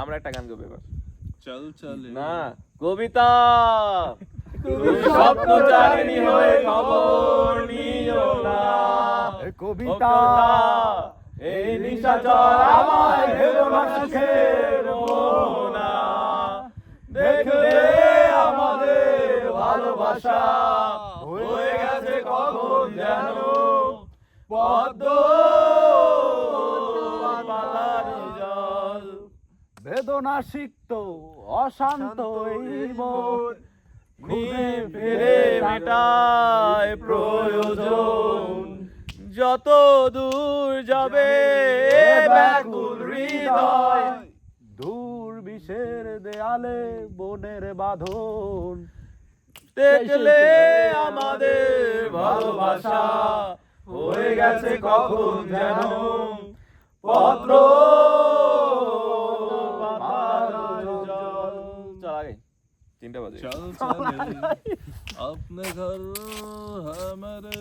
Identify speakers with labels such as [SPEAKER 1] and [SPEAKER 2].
[SPEAKER 1] আমরা একটা গান গাবো এবার।
[SPEAKER 2] চল চল
[SPEAKER 1] না কবিতা। তুমি স্বপ্ন জাগিনী হয়ে খবর নিও না।
[SPEAKER 3] কবিতা।
[SPEAKER 1] এই নিশাচর আমায় ভেবো না সুখের মোহনা। দেখলে আমাদের ভালোবাসা হয়ে গেছে কখন যেন। পদ্ম
[SPEAKER 3] বেদনা সিক্ত অশান্ত এই মন
[SPEAKER 1] নিয়ে ফিরে মেটায় প্রয়োজন। যত দূর যাবে এ ব্যাকুল হৃদয়।
[SPEAKER 3] দূর বিষের দেয়ালে বনের বাঁধন।
[SPEAKER 1] দেখলে আমাদের ভালোবাসা। হয়ে গেছে কখন যেন লাগে তিনটা বাজে।
[SPEAKER 2] চল চলে আপনে
[SPEAKER 3] ঘর হামারে